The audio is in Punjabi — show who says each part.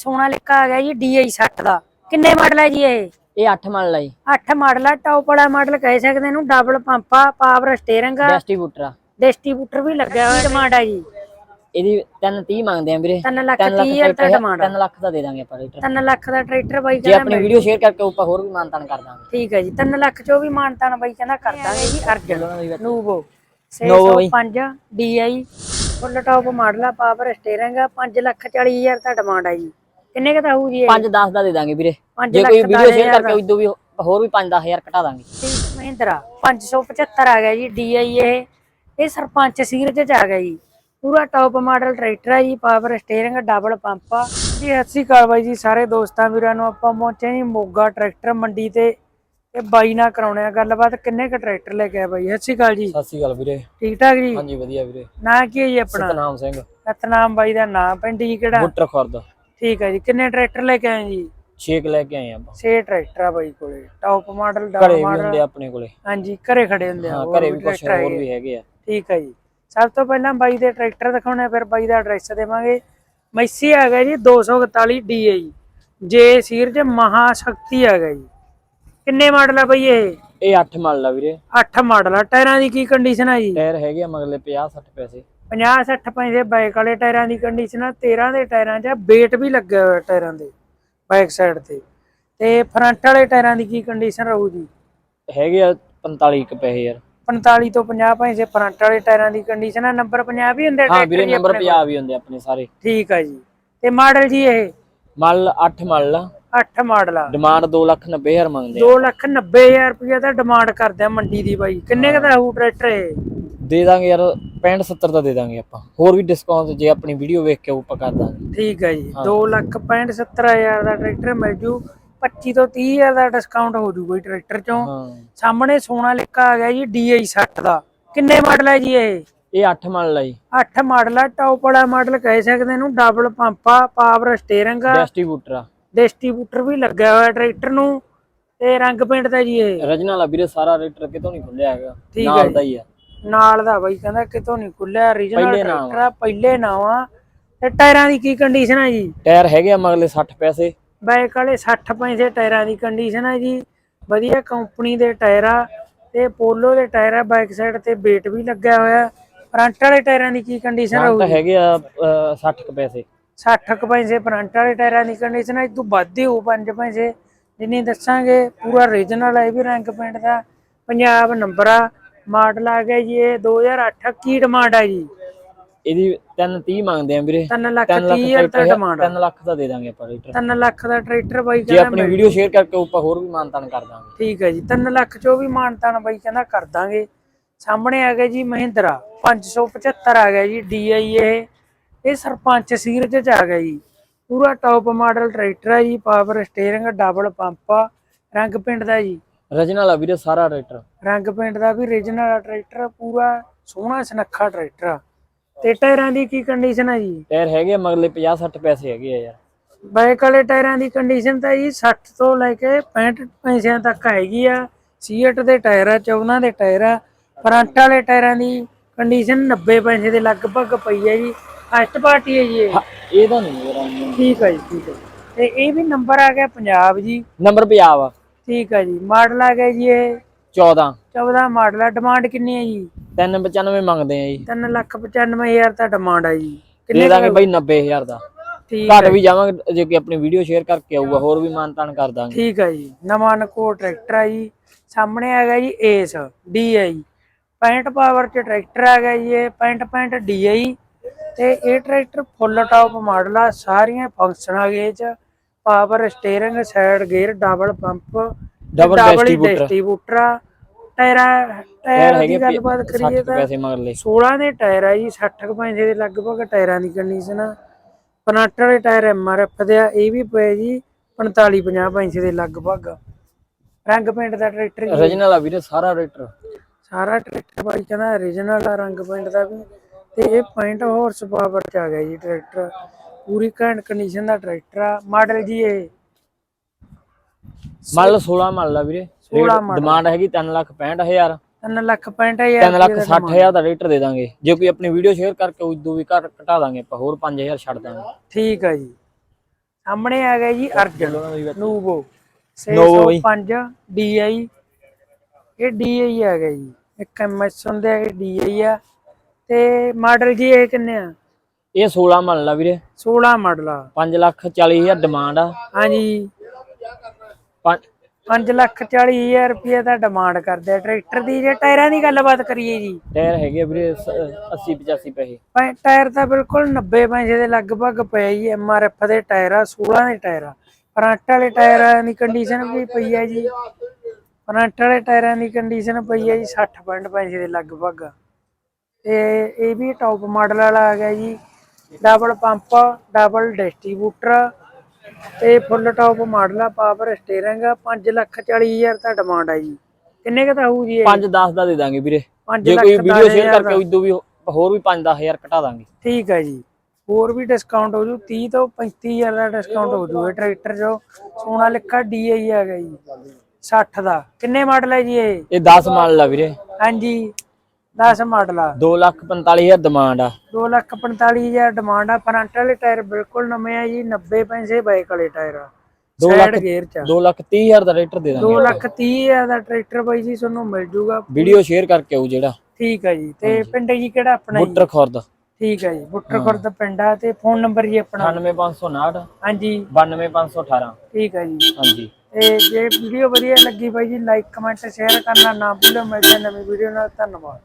Speaker 1: ਸੋਨਾ ਲਿਖਾ ਆ ਗਿਆ ਜੀ DI 60 ਦਾ। ਕਿੰਨੇ ਮਾਡਲ ਹੈ ਜੀ ਇਹ?
Speaker 2: ਇਹ 8 ਮੰਨ ਲਈ
Speaker 1: 8 ਮਾਡਲ ਆ ਟੌਪ ਵਾਲਾ ਮਾਡਲ ਕਹਿ ਸਕਦੇ ਇਹਨੂੰ ਡਬਲ ਪੰਪਾ ਪਾਵਰ ਸਟੀਅਰਿੰਗ ਆ।
Speaker 2: ਡਿਸਟ੍ਰੀਬਿਊਟਰ ਆ।
Speaker 1: ਡਿਸਟ੍ਰੀਬਿਊਟਰ ਵੀ ਲੱਗਿਆ ਹੋਇਆ ਡਿਮਾਂਡ ਆ ਜੀ।
Speaker 2: ਇਹਦੀ 330 ਮੰਗਦੇ ਆ ਵੀਰੇ।
Speaker 1: 3 ਲੱਖ
Speaker 2: 3
Speaker 1: 30 ਹਜ਼ਾਰ ਦਾ ਡਿਮਾਂਡ
Speaker 2: 3 ਲੱਖ ਦਾ ਦੇ ਦਾਂਗੇ ਆਪਾਂ ਰੇਟ
Speaker 1: 3 ਲੱਖ ਦਾ ਟਰੈਕਟਰ ਬਾਈ
Speaker 2: ਜੇ
Speaker 1: ਕਹਿੰਦਾ
Speaker 2: ਆਪਣੀ ਵੀਡੀਓ ਸ਼ੇਅਰ ਕਰਕੇ ਉੱਪਰ ਹੋਰ ਵੀ ਮਾਨਤਾਨ ਕਰ ਦਾਂਗੇ।
Speaker 1: ਠੀਕ ਹੈ ਜੀ 3 ਲੱਖ ਚੋਂ ਵੀ ਮਾਨਤਾਨ ਬਾਈ ਕਹਿੰਦਾ ਕਰ ਦਾਂਗੇ ਜੀ ਅਰਜਨ।
Speaker 2: ਚਲੋ ਨਾ ਜੀ ਵਿੱਚ।
Speaker 1: ਨੂਵੋ
Speaker 2: Novo ਬਾਈ।
Speaker 1: 605 DI ਫੁੱਲ ਟੌਪ ਮਾਡਲ ਆ ਪਾਵਰ ਸਟੀਅਰਿੰਗ ਆ 5 ਲੱਖ 40 ਹਜ਼ਾਰ ਦਾ ਡਿਮਾਂਡ ਆ ਜੀ। ਕਿੰਨੇ ਕੁ ਦਾ ਹੋਊ ਜੀ ਇਹ?
Speaker 2: 5 10 ਦਾ ਦੇ ਦਾਂਗੇ ਵੀਰੇ। ਜੇ ਕੋਈ ਵੀਡੀਓ ਸ਼ੇਅਰ ਕਰਕੇ ਉਦੋਂ ਵੀ ਹੋਰ ਵੀ 5 10000 ਘਟਾ ਦਾਂਗੇ।
Speaker 1: ਠੀਕ ਮਹਿੰਦਰਾ 575 ਆ ਗਿਆ ਜੀ DI ਇਹ ਇਹ ਸਰਪੰਚ ਸੀਰਜ ਚ ਆ ਗਿਆ ਜੀ। ਪੂਰਾ ਟੌਪ ਮਾਡਲ ਟਰੈਕਟਰ ਹੈ ਜੀ ਪਾਵਰ ਸਟੀਅਰਿੰਗ ਡਬਲ ਪੰਪ ਆ। ਜੀ ਸਤਿ ਸ਼੍ਰੀ ਅਕਾਲ ਬਾਈ ਜੀ ਸਾਰੇ ਦੋਸਤਾਂ ਵੀਰਾਂ ਨੂੰ ਆਪਾਂ ਪਹੁੰਚੇ ਜੀ ਮੋਗਾ ਟਰੈਕਟਰ ਮੰਡੀ ਤੇ। ਤੇ ਬਾਈ ਨਾਲ ਕਰਾਉਣੇ ਆ ਗੱਲਬਾਤ ਕਿੰਨੇ ਕ ਟਰੈਕਟਰ ਲੈ ਕੇ ਆਏ ਬਾਈ? ਸਤਿ ਸ਼੍ਰੀ ਅਕਾਲ ਜੀ।
Speaker 2: ਸਤਿ ਸ਼੍ਰੀ ਅਕਾਲ ਵੀਰੇ।
Speaker 1: ਠੀਕ ਠਾਕ ਜੀ?
Speaker 2: ਹਾਂਜੀ ਵਧੀਆ ਵੀਰੇ।
Speaker 1: ਨਾਂ ਕੀ ਹੈ ਜੀ ਆਪਣਾ?
Speaker 2: ਸਤਨਾਮ ਸਿੰਘ।
Speaker 1: ਸਤਨਾਮ ਬਾਈ ਦਾ ਨਾਂ ਪਿੰਡ ਜੀ ਕਿਹੜਾ?
Speaker 2: ਬੁੱਟਰ ਖੁਰਦ
Speaker 1: ਠੀਕ ਹੈ ਜੀ। ਕਿੰਨੇ ਟਰੈਕਟਰ ਲੈ ਕੇ ਆਏ ਜੀ?
Speaker 2: ਛੇਕ ਲੈ ਕੇ ਆਏ ਆਪਾਂ।
Speaker 1: 6 ਟਰੈਕਟਰ ਆ ਬਾਈ ਕੋਲੇ। ਟੌਪ ਮਾਡਲ
Speaker 2: ਘਰੇ
Speaker 1: ਡਬਲ
Speaker 2: ਵੀ
Speaker 1: ਮਾਡਲ
Speaker 2: ਹੁੰਦੇ ਆ ਆਪਣੇ ਕੋਲੇ।
Speaker 1: ਹਾਂਜੀ ਘਰੇ ਖੜੇ ਹੁੰਦੇ ਆ।
Speaker 2: ਘਰੇ
Speaker 1: ਵੀ
Speaker 2: ਕੁਝ ਹੋਰ
Speaker 1: ਹੈਗੇ।
Speaker 2: ਵੀ ਹੈਗੇ ਆ।
Speaker 1: ਠੀਕ ਹੈ ਜੀ। ਸਭ ਤੋਂ ਪਹਿਲਾਂ ਬਾਈ ਦੇ ਟਰੈਕਟਰ ਦਿਖਾਉਣੇ ਆ, ਫਿਰ ਬਾਈ ਦਾ ਐਡਰੈਸ ਦੇਵਾਂਗੇ। ਮੈਸੀ ਆ ਗਿਆ ਜੀ 241 DI ਜੇ। ਸੀਰਜ ਮਹਾ ਸ਼ਕਤੀ ਆ ਗਿਆ ਜੀ। ਕਿੰਨੇ ਮਾਡਲ ਆ ਬਾਈ ਇਹ?
Speaker 2: ਇਹ 8 ਮੰਨ ਲਾ ਵੀਰੇ।
Speaker 1: 8 ਮਾਡਲ ਆ। ਟਾਇਰਾਂ ਦੀ ਕੀ ਕੰਡੀਸ਼ਨ ਆ ਜੀ?
Speaker 2: ਟਾਇਰ ਹੈਗੇ ਆ ਮਗਲੇ 50 60 ਪੈਸੇ।
Speaker 1: 50 60 ਪੈਸੇ ਬਾਈਕ ਵਾਲੇ ਟਾਇਰਾਂ ਦੀ ਕੰਡੀਸ਼ਨ ਆ 13 ਦੇ ਟਾਇਰਾਂ 'ਚ weight ਵੀ ਲੱਗਿਆ ਹੋਇਆ ਟਾਇਰਾਂ ਦੇ ਬਾਈਕ ਸਾਈਡ ਤੇ। ਤੇ ਫਰੰਟ ਵਾਲੇ ਟਾਇਰਾਂ ਦੀ ਕੀ ਕੰਡੀਸ਼ਨ ਰਹੂ ਜੀ?
Speaker 2: ਹੈਗੇ ਆ 45 ਕੁ ਪੈਸੇ ਯਾਰ।
Speaker 1: 45 ਤੋਂ 50 ਪੈਸੇ ਫਰੰਟ ਵਾਲੇ ਟਾਇਰਾਂ ਦੀ ਕੰਡੀਸ਼ਨ ਆ ਨੰਬਰ 50 ਵੀ ਹੁੰਦੇ
Speaker 2: ਹਾਂ ਵੀਰੇ ਨੰਬਰ
Speaker 1: ਆਪਣੇ
Speaker 2: 50 ਵੀ ਹੁੰਦੇ ਆਪਣੇ ਸਾਰੇ?
Speaker 1: ਠੀਕ ਆ ਜੀ। ਤੇ ਮਾਡਲ ਜੀ ਇਹ?
Speaker 2: ਮੰਨ 8 ਮੰਨ ਲਾ
Speaker 1: 8 ਮਾਡਲ ਆ।
Speaker 2: ਡਿਮਾਂਡ 2 ਲੱਖ 90 ਹਜ਼ਾਰ ਮੰਗਦੇ ਆ।
Speaker 1: 2 ਲੱਖ 90 ਹਜ਼ਾਰ ਰੁਪਇਆ ਦਾ ਡਿਮਾਂਡ ਕਰਦੇ ਆ ਮੰਡੀ ਦੀ ਬਾਈ। ਕਿੰਨੇ ਕੁ ਦਾ ਹੋਊ ਟਰੈਕਟਰ ਇਹ?
Speaker 2: ਦੇ ਦਾਂਗੇ ਯਾਰ 65 70 ਦਾ ਦੇ ਦਾਂਗੇ ਆਪਾਂ। ਹੋਰ ਵੀ ਡਿਸਕਾਊਂਟ ਜੇ ਆਪਣੀ ਵੀਡੀਓ ਵੇਖ ਕੇ ਉੱਪਰ ਕਰ ਦਾਂਗੇ।
Speaker 1: ਠੀਕ ਹੈ ਜੀ। 2 ਲੱਖ 65 70 ਹਜ਼ਾਰ ਦਾ ਟਰੈਕਟਰ ਮਿਲ ਜੂ। 25 ਤੋਂ 30 ਹਜ਼ਾਰ ਦਾ ਡਿਸਕਾਊਂਟ ਹੋ ਜੂ ਬਈ ਟਰੈਕਟਰ ਚੋਂ।
Speaker 2: ਹਾਂ।
Speaker 1: ਸਾਹਮਣੇ ਸੋਨਾ ਲਿਖਾ ਆ ਗਿਆ ਜੀ DI 60 ਦਾ। ਕਿੰਨੇ ਮਾਡਲ ਹੈ ਜੀ ਇਹ?
Speaker 2: ਇਹ 8 ਮੰਨ ਲਾ ਜੀ।
Speaker 1: 8 ਮਾਡਲ ਆ ਟੌਪ ਵਾਲਾ ਮਾਡਲ ਕਹਿ ਸਕਦੇ ਇਹਨੂੰ ਡਬਲ ਪੰਪਾ ਪਾਵਰ ਸਟੀਅਰਿੰਗ ਆ।
Speaker 2: ਡਿਸਟ੍ਰੀਬਿਊਟਰ ਆ।
Speaker 1: ਡਿਸਟ੍ਰੀਬਿਊਟਰ ਵੀ ਲੱਗਿਆ ਹੋਇਆ ਟਰੈਕਟਰ ਨੂੰ। ਤੇ ਰੰਗ ਪੇਂਟ ਦਾ ਜੀ ਇਹ।
Speaker 2: ਰਜਨਾ ਲਾ ਵੀਰੇ ਸਾਰਾ ਰੇਟਰ ਕਿਤੋਂ ਨਹੀਂ ਖੁੱਲਿਆ ਹੈਗਾ।
Speaker 1: ਠੀਕ ਹੈ
Speaker 2: ਨਾਲ ਦਾ ਹੀ ਆ।
Speaker 1: ਨਾਲ ਦਾ ਬਾਈ ਕਹਿੰਦਾ ਕਿਤੋਂ ਨਹੀਂ ਖੁੱਲਿਆ
Speaker 2: ਪਹਿਲੇ ਨਾਮ
Speaker 1: ਟਰੈਕਟਰ ਆ। ਪਹਿਲੇ ਨਾਮ ਆ। ਤੇ ਟਾਇਰਾਂ ਦੀ ਕੀ ਕੰਡੀਸ਼ਨ ਆ ਜੀ?
Speaker 2: ਟਾਇਰ ਹੈਗੇ ਆ ਮਗਲੇ 60 ਪੈਸੇ।
Speaker 1: ਬਾਈਕ ਵਾਲੇ 60 ਪੈਸੇ ਟਾਇਰਾਂ ਦੀ ਕੰਡੀਸ਼ਨ ਆ ਜੀ। ਵਧੀਆ ਕੰਪਨੀ ਦੇ ਟਾਇਰ ਆ ਤੇ ਪੋਲੋ ਦੇ ਟਾਇਰ ਆ ਬਾਈਕ ਸਾਈਡ ਤੇ weight ਵੀ ਲੱਗਿਆ ਹੋਇਆ ਫਰੰਟ ਵਾਲੇ ਟਾਇਰਾਂ ਦੀ ਕੀ ਕੰਡੀਸ਼ਨ
Speaker 2: ਨਾਲ ਤਾਂ
Speaker 1: ਰਹੂਗੀ?
Speaker 2: ਹੈਗੇ ਆ ਅਹ, 60 ਕੁ ਪੈਸੇ।
Speaker 1: 60 ਕੁ ਪੈਸੇ ਫਰੰਟ ਵਾਲੇ ਟਾਇਰਾਂ ਦੀ ਕੰਡੀਸ਼ਨ ਆ। ਇਹ ਤੋਂ ਵੱਧ ਹੀ ਹੋਊ 5 ਪੈਸੇ। ਜਿੰਨੀ ਦੱਸਾਂਗੇ ਪੂਰਾ ਰੀਜਨਲ ਹੈ ਇਹ ਵੀ ਰੰਗ ਪਿੰਡ ਦਾ। ਪੰਜਾਬ ਨੰਬਰ ਆ। ਮਾਡਲ ਆ ਗਿਆ ਜੀ ਇਹ 2008 ਕੀ ਡਿਮਾਂਡ ਆ ਜੀ?
Speaker 2: ਇਹਦੀ 330 ਮੰਗਦੇ ਆ ਵੀਰੇ।
Speaker 1: 3 ਲੱਖ
Speaker 2: 3 ਲੱਖ
Speaker 1: 30 ਹਜ਼ਾਰ ਦਾ ਡਿਮਾਂਡ
Speaker 2: 3 ਲੱਖ ਦਾ ਦੇ ਦਾਂਗੇ ਆਪਾਂ ਰੇਟਰ
Speaker 1: 3 ਲੱਖ ਦਾ ਟਰੈਕਟਰ ਬਾਈ
Speaker 2: ਜੇ
Speaker 1: ਕਹਿੰਦਾ
Speaker 2: ਆਪਣੀ ਵੀਡੀਓ ਸ਼ੇਅਰ ਕਰਕੇ ਉੱਪਰ ਹੋਰ ਵੀ ਮਾਨਤਾਨ ਕਰ ਦਾਂਗੇ।
Speaker 1: ਠੀਕ ਹੈ ਜੀ 3 ਲੱਖ ਚੋਂ ਵੀ ਮਾਨਤਾਨ ਬਾਈ ਕਹਿੰਦਾ ਕਰ ਦਾਂਗੇ। ਸਾਹਮਣੇ ਆ ਗਿਆ ਜੀ ਮਹਿੰਦਰਾ 575 ਆ ਗਿਆ ਜੀ DI ਇਹ ਇਹ ਸਰਪੰਚ ਸੀਰਜ ਚ ਆ ਗਿਆ ਜੀ। ਪੂਰਾ ਟੌਪ ਮਾਡਲ ਟਰੈਕਟਰ ਹੈ ਜੀ ਪਾਵਰ ਸਟੀਅਰਿੰਗ ਡਬਲ ਪੰਪ ਰੰਗ ਪਿੰਡ ਦਾ ਜੀ।
Speaker 2: ਰਜਨਾ ਲਾ ਵੀਰੇ ਸਾਰਾ ਰੇਟਰ
Speaker 1: ਰੰਗ ਪਿੰਡ ਦਾ ਵੀ ਰੀਜਨਲ ਟਰੈਕਟਰ ਪੂਰਾ ਸੋਹਣਾ ਸੁਨੱਖਾ ਟਰੈਕਟਰ ਆ। ਤੇ ਟਾਇਰਾਂ ਦੀ ਕੀ ਕੰਡੀਸ਼ਨ ਹੈ ਜੀ?
Speaker 2: ਟਾਇਰ ਹੈਗੇ ਆ ਮਗਲੇ 50 60 ਪੈਸੇ ਹੈਗੇ ਆ ਯਾਰ।
Speaker 1: ਬਾਈਕ ਵਾਲੇ ਟਾਇਰਾਂ ਦੀ ਕੰਡੀਸ਼ਨ ਤਾਂ ਜੀ 60 ਤੋਂ ਲੈ ਕੇ 65 ਪੈਸਿਆਂ ਤੱਕ ਹੈਗੀ ਆ। ਸੀਟ ਦੇ ਟਾਇਰ ਆ 14 ਦੇ ਟਾਇਰ ਆ। ਫਰੰਟ ਵਾਲੇ ਟਾਇਰਾਂ ਦੀ ਕੰਡੀਸ਼ਨ 90 ਪੈਸੇ ਦੇ ਲਗਭਗ ਪਈ ਹੈ ਜੀ। ਫਸਟ ਪਾਰਟੀ ਹੈ ਜੀ ਇਹ।
Speaker 2: ਹਾਂ, ਇਹਦਾ ਨਹੀਂ ਮੇਰਾ।
Speaker 1: ਠੀਕ ਹੈ ਜੀ ਠੀਕ ਹੈ ਤੇ ਇਹ ਵੀ ਨੰਬਰ ਆ ਗਿਆ ਪੰਜਾਬ ਜੀ।
Speaker 2: ਨੰਬਰ 50 ਆ।
Speaker 1: ਠੀਕ ਹੈ ਜੀ। ਮਾਡਲ ਆ ਗਿਆ ਜੀ ਇਹ।
Speaker 2: 14
Speaker 1: 14 ਮਾਡਲ ਆ। ਡਿਮਾਂਡ ਕਿੰਨੀ ਹੈ ਜੀ?
Speaker 2: 395 ਮੰਗਦੇ ਆ ਜੀ।
Speaker 1: 3 ਲੱਖ 95 ਹਜ਼ਾਰ ਦਾ ਡਿਮਾਂਡ ਹੈ ਜੀ। ਕਿੰਨੇ
Speaker 2: ਦਾਂਗੇ ਬਾਈ 90000 ਦਾ।
Speaker 1: ਠੀਕ
Speaker 2: ਘਰ ਵੀ ਜਾਵਾਂਗੇ ਜੇ ਕੋਈ ਆਪਣੀ ਵੀਡੀਓ ਸ਼ੇਅਰ ਕਰਕੇ ਆਊਗਾ ਹੋਰ ਵੀ ਮਾਨਤਾਨ ਕਰ ਦਾਂਗੇ।
Speaker 1: ਠੀਕ ਹੈ ਜੀ। ਨਵਾਂ ਨਕੋ ਟਰੈਕਟਰ ਆ ਜੀ। ਸਾਹਮਣੇ ਆ ਗਿਆ ਜੀ ਏਸ DI 65 ਪਾਵਰ ਚ ਟਰੈਕਟਰ ਆ ਗਿਆ ਜੀ ਇਹ। 65 65 DI ਤੇ ਇਹ ਟਰੈਕਟਰ ਫੁੱਲ ਟਾਪ ਮਾਡਲ ਆ। ਸਾਰੀਆਂ ਫੰਕਸ਼ਨ ਆ ਗਏ ਚ। Power steering side gear double pump
Speaker 2: distributor।
Speaker 1: Distributor ਆ ਟਾਇਰਾਂ
Speaker 2: ਟਾਇਰ
Speaker 1: ਦੀ ਗੱਲਬਾਤ
Speaker 2: 60
Speaker 1: ਕਰੀਏ ਤਾਂ
Speaker 2: ਪੈਸੇ ਮਗਰਲੇ।
Speaker 1: 16 ਦੇ ਟਾਇਰ ਆ ਜੀ 60 ਕੁ ਪੈਸੇ ਦੇ ਲਗਭਗ ਟਾਇਰਾਂ ਦੀ ਕੰਡੀਸ਼ਨ ਆ। ਪਨਾਟਰ ਦੇ ਟਾਇਰ ਐਮਆਰਐਫ ਦੇ ਆ ਇਹ ਵੀ ਪਏ ਜੀ 45 50 ਪੈਸੇ ਦੇ ਲਗਭਗ। ਰੰਗ ਪੇਂਟ ਦਾ ਟਰੈਕਟਰ ਜੀ।
Speaker 2: ਰਜਨਾ ਲਾ ਵੀਰੇ ਸਾਰਾ ਰੇਟਰ
Speaker 1: ਸਾਰਾ ਟਰੈਕਟਰ ਬਾਈ ਕਹਿੰਦਾ origignal ਆ ਰੰਗ ਪੇਂਟ ਦਾ ਵੀ। ਤੇ ਇਹ 65 ਹਾਰਸ ਪਾਵਰ ਚ ਆ ਗਿਆ ਜੀ ਟਰੈਕਟਰ ਪੂਰੀ ਘੈਂਟ ਕੰਡੀਸ਼ਨ ਦਾ ਟਰੈਕਟਰ ਆ। ਮਾਡਲ ਜੀ ਇਹ।
Speaker 2: ਮੰਨ ਲਓ 16 ਮੰਨ ਲਾ ਵੀਰੇ
Speaker 1: 16 model।
Speaker 2: ਡਿਮਾਂਡ ਹੈਗੀ 3 ਲੱਖ 65000
Speaker 1: 3 ਲੱਖ 65 ਹਜ਼ਾਰ
Speaker 2: 3 ਲੱਖ 60000 ਦਾ ਰੇਟਰ ਦੇ ਦਾਂਗੇ। ਜੇ ਕੋਈ ਆਪਣੀ ਵੀਡੀਓ ਸ਼ੇਅਰ ਕਰਕੇ ਉਦੋਂ ਵੀ ਘੱਟ ਘਟਾ ਦਾਂਗੇ ਆਪਾਂ ਹੋਰ 5000 ਛੱਡ ਦਾਂਗੇ।
Speaker 1: ਠੀਕ ਆ ਜੀ। ਸਾਹਮਣੇ ਆ ਗਿਆ ਜੀ ਅਰਜਨ ਨੂਵੋ
Speaker 2: Novo ਬਈ।
Speaker 1: 605 DI ਇਹ DI ਆ ਗਿਆ ਜੀ। ਇੱਕ MS ਹੁੰਦੇ ਆ ਇਹ DI ਆ। ਤੇ ਮਾਡਲ ਜੀ ਇਹ ਕਿੰਨੇ ਆ?
Speaker 2: ਇਹ 16 ਮੰਨ ਲਾ ਵੀਰੇ।
Speaker 1: 16 ਮਾਡਲ ਆ
Speaker 2: 5 ਲੱਖ 40 ਹਜ਼ਾਰ ਡਿਮਾਂਡ ਆ।
Speaker 1: ਹਾਂਜੀ।
Speaker 2: ਪੰਜ
Speaker 1: 5 ਲੱਖ 40 ਹਜ਼ਾਰ ਰੁਪਏ ਦਾ ਡਿਮਾਂਡ ਕਰਦੇ ਆ। ਟਰੈਕਟਰ ਦੀ ਜੇ ਟਾਇਰਾਂ ਦੀ ਗੱਲਬਾਤ ਕਰੀਏ ਜੀ।
Speaker 2: ਟਾਇਰ ਹੈਗੇ ਵੀਰੇ 80 85 ਪੈਸੇ।
Speaker 1: ਟਾਇਰ ਤਾਂ ਬਿਲਕੁਲ 90 ਪੈਸੇ ਦੇ ਲਗਭਗ ਪਿਆ ਜੀ। ਐਮਆਰਐਫ ਦੇ ਟਾਇਰ ਆ 16 ਦੇ ਟਾਇਰ ਆ। ਫਰੰਟ ਵਾਲੇ ਟਾਇਰਾਂ ਦੀ ਕੰਡੀਸ਼ਨ ਵੀ ਪਈ ਆ ਜੀ। ਫਰੰਟ ਵਾਲੇ ਟਾਇਰਾਂ ਦੀ ਕੰਡੀਸ਼ਨ ਪਈ ਆ ਜੀ 60 ਪੁਆਇੰਟ ਪੈਸੇ ਦੇ ਲਗਭਗ। ਤੇ ਇਹ ਵੀ ਟੌਪ ਮਾਡਲ ਵਾਲਾ ਆ ਗਿਆ ਜੀ। ਡਬਲ ਪੰਪ ਡਬਲ ਡਿਸਟ੍ਰੀਬਿਊਟਰ ਤੇ ਫੁੱਲ ਟੌਪ ਮਾਡਲ ਆ ਪਾਵਰ ਸਟੀਅਰਿੰਗ 5 ਲੱਖ 40 ਹਜ਼ਾਰ ਦਾ ਡਿਮਾਂਡ ਆ ਜੀ। ਕਿੰਨੇ ਕੁ ਦਾ ਹੋਊ ਜੀ ਇਹ?
Speaker 2: 5 10 ਦਾ ਦੇ ਦਾਂਗੇ ਵੀਰੇ।
Speaker 1: 5
Speaker 2: ਜੇ ਕੋਈ ਵੀਡੀਓ ਸ਼ੇਅਰ ਕਰਕੇ ਉਦੋਂ ਵੀ ਹੋਰ ਵੀ 5 ਹਜ਼ਾਰ ਘਟਾ ਦਾਂਗੇ।
Speaker 1: ਠੀਕ ਹੈ ਜੀ। ਹੋਰ ਵੀ ਡਿਸਕਾਊਂਟ ਹੋ ਜੂ 30 ਤੋਂ 35000 ਦਾ ਡਿਸਕਾਊਂਟ ਹੋ ਜੂ ਇਹ ਟਰੈਕਟਰ ਜੋ ਸੋਨਾ ਲਿਖਾ DI ਆ ਗਿਆ ਜੀ 60 ਦਾ। ਕਿੰਨੇ ਮਾਡਲ ਹੈ ਜੀ ਇਹ?
Speaker 2: ਇਹ 10 ਮੰਨ ਲਾ ਵੀਰੇ।
Speaker 1: ਹਾਂਜੀ। 10 ਮਾਡਲ ਆ।
Speaker 2: 2 ਲੱਖ 45 ਹਜ਼ਾਰ ਡਿਮਾਂਡ ਆ।
Speaker 1: 245000 ਡਿਮਾਂਡ ਆ। ਫਰੰਟ ਵਾਲੇ ਟਾਇਰ ਬਿਲਕੁਲ ਨਵੇਂ ਆ ਜੀ 90 ਪੈਸੇ ਬਾਈਕ ਵਾਲੇ ਟਾਇਰ ਆ।
Speaker 2: ਦੋ
Speaker 1: ਸਾਈਡ
Speaker 2: ਲੱਖ-
Speaker 1: ਗੇਅਰ ਚ
Speaker 2: 2 ਲੱਖ 30 ਹਜ਼ਾਰ ਦਾ ਰੇਟਰ ਦੇ
Speaker 1: 2
Speaker 2: ਦਾਂਗੇ।
Speaker 1: ਲੱਖ 30000 ਦਾ ਟਰੈਕਟਰ ਬਾਈ ਜੀ ਤੁਹਾਨੂੰ ਮਿਲ ਜੂਗਾ।
Speaker 2: ਵੀਡੀਓ ਸ਼ੇਅਰ ਕਰਕੇ ਆਉ ਜਿਹੜਾ।
Speaker 1: ਠੀਕ ਹੈ ਜੀ। ਤੇ ਪਿੰਡ ਜੀ ਕਿਹੜਾ ਆਪਣਾ
Speaker 2: ਬੁੱਟਰ ਖੁਰਦ।
Speaker 1: ਠੀਕ ਹੈ ਜੀ ਬੁੱਟਰ ਖੁਰਦ ਪਿੰਡ ਆ ਤੇ ਫੋਨ ਨੰਬਰ ਜੀ ਆਪਣਾ।
Speaker 2: 98559
Speaker 1: ਹਾਂਜੀ।
Speaker 2: 92518
Speaker 1: ਠੀਕ ਹੈ ਜੀ।
Speaker 2: ਹਾਂਜੀ।
Speaker 1: ਤੇ ਜੇ ਵੀਡੀਓ ਵਧੀਆ ਲੱਗੀ ਬਾਈ ਜੀ ਲਾਈਕ ਕਮੈਂਟ ਸ਼ੇਅਰ ਕਰਨਾ ਨਾ ਭੁੱਲਿਓ ਮਿਲਦੇ ਹਾਂ ਨਵੀਂ ਵੀਡੀਓ ਨਾਲ। ਧੰਨਵਾਦ।